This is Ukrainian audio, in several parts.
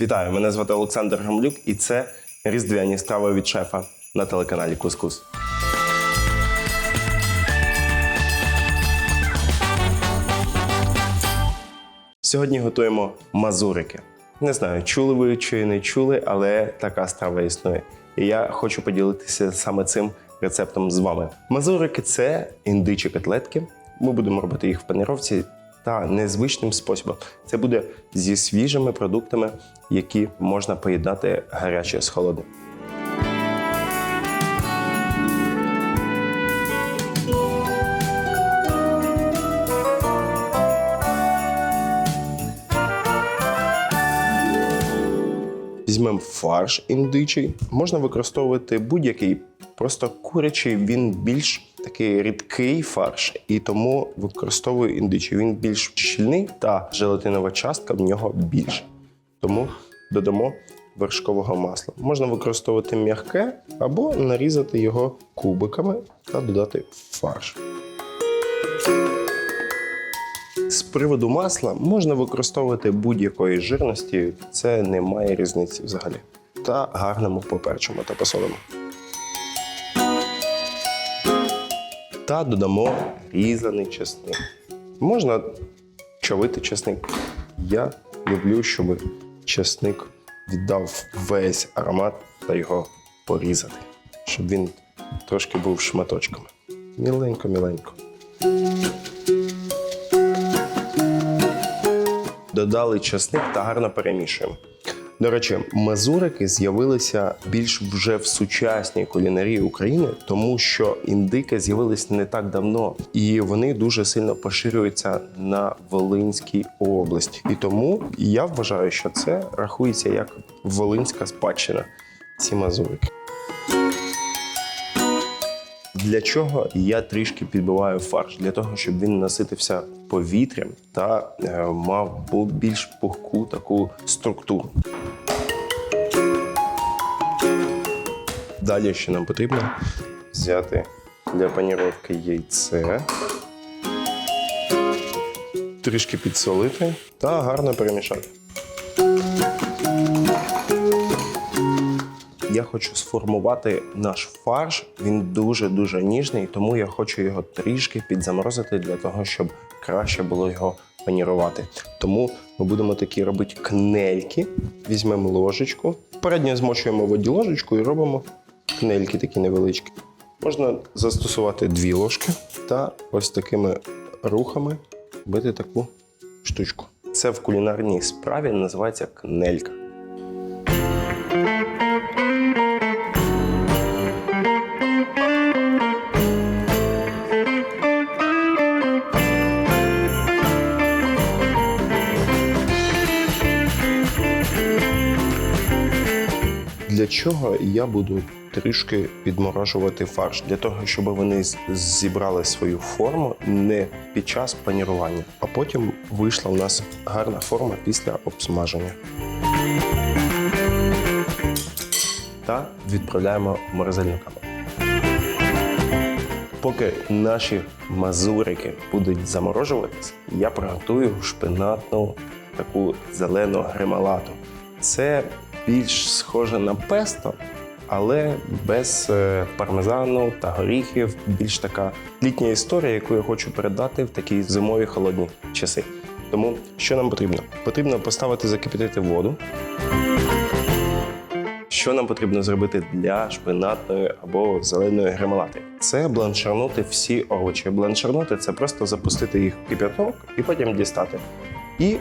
Вітаю, мене звати Олександр Гамлюк, і це різдвяні страви від шефа на телеканалі Кускус. Сьогодні готуємо мазурики. Не знаю, чули ви чи не чули, але така страва існує. І я хочу поділитися саме цим рецептом з вами. Мазурики це індичі котлетки. Ми будемо робити їх в паніровці та незвичним способом. Це буде зі свіжими продуктами, які можна поєднати гаряче з холодним. Візьмемо фарш індичий. Можна використовувати будь-який, просто курячий, він більш такий рідкий фарш, і тому використовую індичий. Він більш щільний та желатинова частка в нього більше. Тому додамо вершкового масла. Можна використовувати м'яке або нарізати його кубиками та додати фарш. З приводу масла можна використовувати будь-якої жирності, це не має різниці взагалі. Та гарному поперчимо та посолимо. Та додамо різаний чесник. Можна чавити чесник. Я люблю, щоб чесник віддав весь аромат та його порізати, щоб він трошки був шматочками. Міленько-міленько. додали часник та гарно перемішуємо. До речі, мазурики з'явилися більш вже в сучасній кулінарії України, тому що індики з'явились не так давно, і вони дуже сильно поширюються на Волинській області. І тому я вважаю, що це рахується як волинська спадщина. Ці мазурики. Для чого я трішки підбиваю фарш? Для того, щоб він наситився повітрям та е, мав більш пухку таку структуру. Далі ще нам потрібно взяти для паніровки яйце, трішки підсолити та гарно перемішати. Я хочу сформувати наш фарш. Він дуже-дуже ніжний, тому я хочу його трішки підзаморозити для того, щоб краще було його панірувати. Тому ми будемо такі робити кнельки. Візьмемо ложечку, передньо змочуємо воді ложечку і робимо кнельки такі невеличкі. Можна застосувати дві ложки та ось такими рухами бити таку штучку. Це в кулінарній справі називається кнелька. Для чого я буду трішки підморожувати фарш? Для того, щоб вони зібрали свою форму не під час панірування, а потім вийшла у нас гарна форма після обсмаження. Та відправляємо в морозильну камеру. Поки наші мазурики будуть заморожуватись, я приготую шпинатну таку зелену гремалату. Це більш схоже на песто, але без е, пармезану та горіхів. Більш така літня історія, яку я хочу передати в такі зимові холодні часи. Тому що нам потрібно? Потрібно поставити закипятити воду. Що нам потрібно зробити для шпинатної або зеленої гремалати? Це бланшарнути всі овочі. Бланшарнути це просто запустити їх в кип'яток і потім дістати. І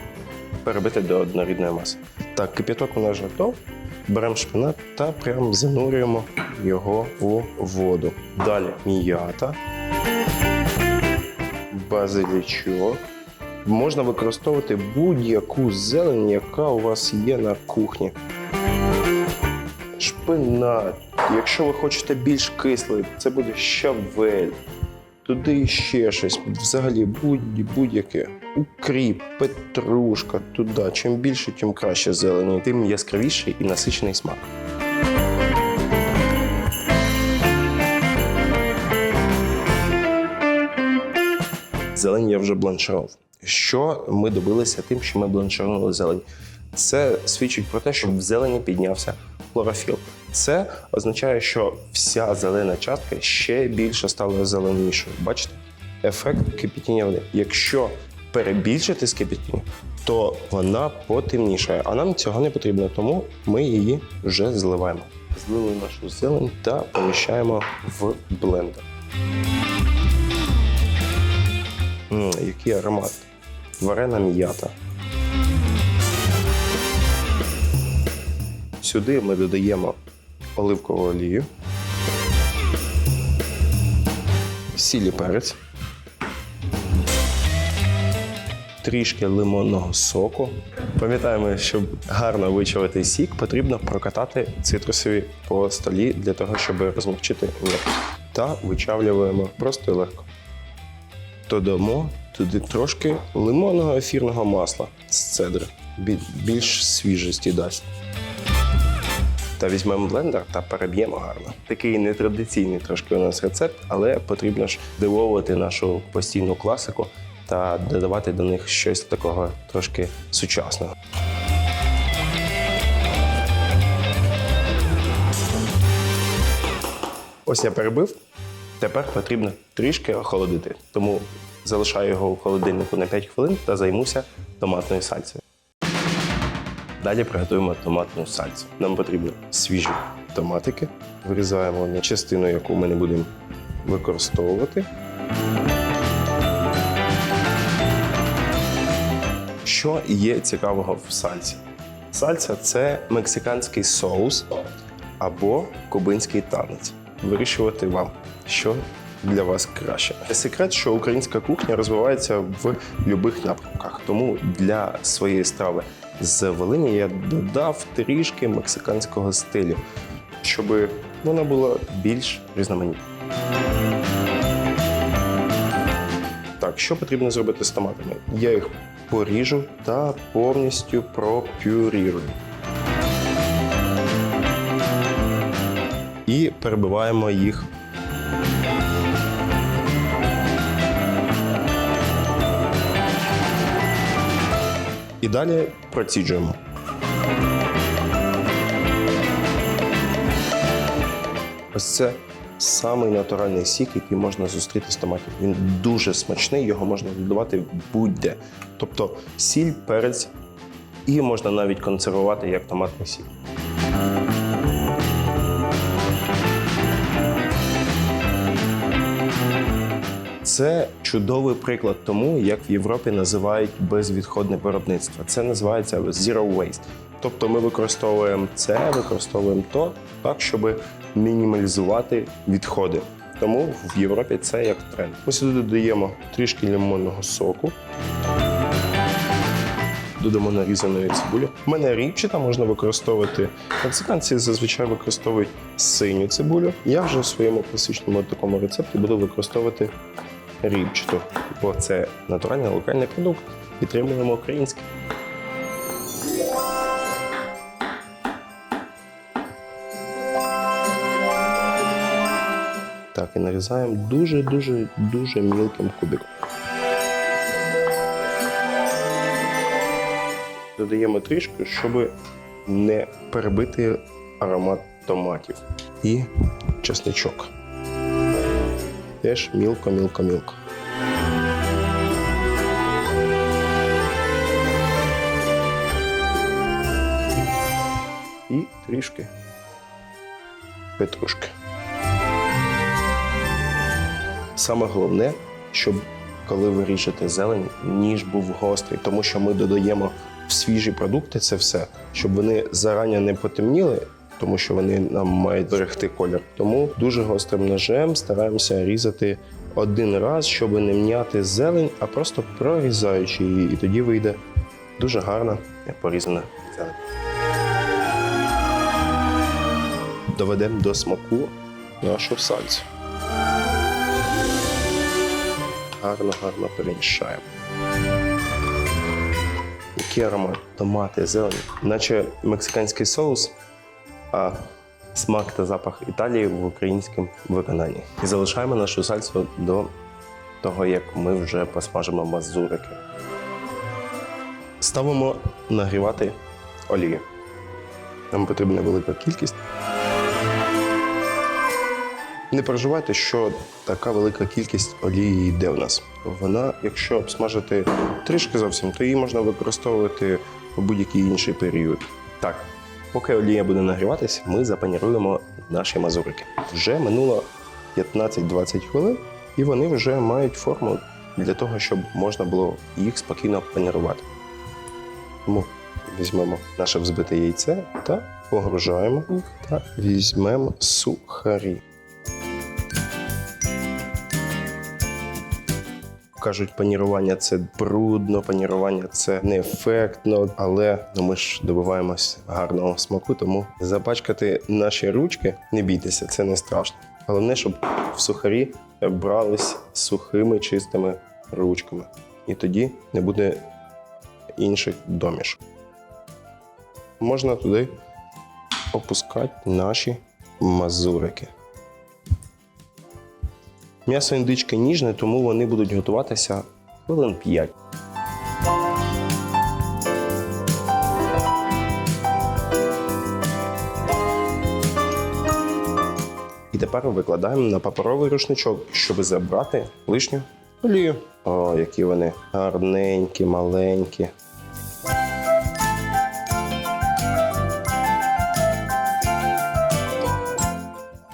перебити до однорідної маси. Так, кип'яток у нас готов. Беремо шпинат та прям занурюємо його у воду. Далі м'ята, базилічок. Можна використовувати будь-яку зелень, яка у вас є на кухні шпинат. Якщо ви хочете більш кислий, це буде щавель. Туди ще щось, взагалі будь- будь-яке. Укріп, петрушка, туди. Чим більше, тим краще зелені, тим яскравіший і насичений смак. Зелень я вже бланширував. Що ми добилися тим, що ми бланширували зелень? Це свідчить про те, що в зелені піднявся хлорофіл. Це означає, що вся зелена частка ще більше стала зеленішою. Бачите? Ефект кипітіння води. Якщо перебільшити з кипітіння, то вона потемнішає. А нам цього не потрібно, тому ми її вже зливаємо. Злили нашу зелень та поміщаємо в блендер. М, який аромат. Варена м'ята. Сюди ми додаємо оливкову олію, сіль і перець, трішки лимонного соку. Пам'ятаємо, щоб гарно вичавити сік, потрібно прокатати цитрусові по столі для того, щоб розмокчити м'яту. Та вичавлюємо просто і легко. Додамо туди трошки лимонного ефірного масла з цедри. Більш свіжості дасть. Та візьмемо блендер та переб'ємо гарно. Такий нетрадиційний трошки у нас рецепт, але потрібно ж дивовувати нашу постійну класику та додавати до них щось такого трошки сучасного. Ось я перебив. Тепер потрібно трішки охолодити. Тому залишаю його у холодильнику на 5 хвилин та займуся томатною сальцею. Далі приготуємо томатну сальцю. Нам потрібно свіжі томатики. Вирізаємо на частину, яку ми не будемо використовувати. Що є цікавого в сальці? Сальця це мексиканський соус або кубинський танець. Вирішувати вам, що для вас краще. Секрет, що українська кухня розвивається в будь-яких напрямках. Тому для своєї страви з Волині я додав трішки мексиканського стилю, щоб вона була більш різноманітна. Так, що потрібно зробити з томатами? Я їх поріжу та повністю пропюрірую. І перебиваємо їх. Далі проціджуємо. Ось це самий натуральний сік, який можна зустріти з томатів. Він дуже смачний, його можна додавати будь-де. Тобто сіль, перець і можна навіть консервувати як томатний сік. Це чудовий приклад тому, як в Європі називають безвідходне виробництво. Це називається zero waste. Тобто ми використовуємо це, використовуємо то так, щоб мінімалізувати відходи. Тому в Європі це як тренд. Ми сюди додаємо трішки лимонного соку. Додамо нарізаної цибулі. У мене ріпчата можна використовувати. Мексиканці зазвичай використовують синю цибулю. Я вже в своєму класичному такому рецепті буду використовувати ріпчату, бо це натуральний локальний продукт. Підтримуємо українське. Так, і нарізаємо дуже-дуже дуже мілким кубиком. Додаємо трішки, щоб не перебити аромат томатів. І чесничок. Теж мілко, мілко, мілко. І трішки петрушки. Саме головне, щоб коли ви ріжете зелень, ніж був гострий, тому що ми додаємо в свіжі продукти це все, щоб вони зарані не потемніли, тому що вони нам мають берегти колір. Тому дуже гострим ножем стараємося різати один раз, щоб не м'яти зелень, а просто прорізаючи її, і тоді вийде дуже гарна порізана зелень. Доведемо до смаку нашу сальцю. Гарно, гарно перемішаємо. Який аромат? Томати, зелень, наче мексиканський соус, а смак та запах Італії в українському виконанні. І залишаємо нашу сальсу до того, як ми вже посмажимо мазурики. Ставимо нагрівати олії. Нам потрібна велика кількість. Не переживайте, що така велика кількість олії йде у нас. Вона, якщо обсмажити трішки зовсім, то її можна використовувати в будь-який інший період. Так, поки олія буде нагріватися, ми запаніруємо наші мазурики. Вже минуло 15-20 хвилин, і вони вже мають форму для того, щоб можна було їх спокійно панірувати. Тому візьмемо наше взбите яйце та погружаємо їх та візьмемо сухарі. Кажуть, панірування це брудно, панірування це неефектно, але ну, ми ж добиваємось гарного смаку, тому запачкати наші ручки, не бійтеся, це не страшно. Головне, щоб в сухарі брались сухими чистими ручками. І тоді не буде інших домішок. Можна туди опускати наші мазурики. М'ясо індички ніжне, тому вони будуть готуватися хвилин 5. І тепер викладаємо на паперовий рушничок, щоб забрати лишню олію. О, які вони гарненькі, маленькі.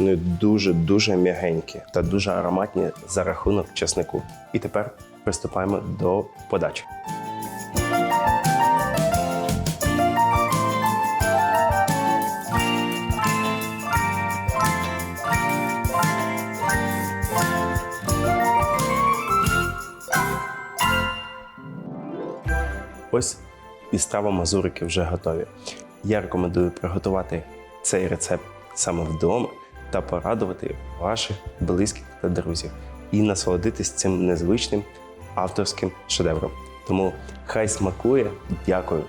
Вони дуже-дуже м'ягенькі та дуже ароматні за рахунок чеснику. І тепер приступаємо до подачі. Ось і страва мазурики вже готові. Я рекомендую приготувати цей рецепт саме вдома та порадувати ваших близьких та друзів і насолодитись цим незвичним авторським шедевром. Тому хай смакує, дякую.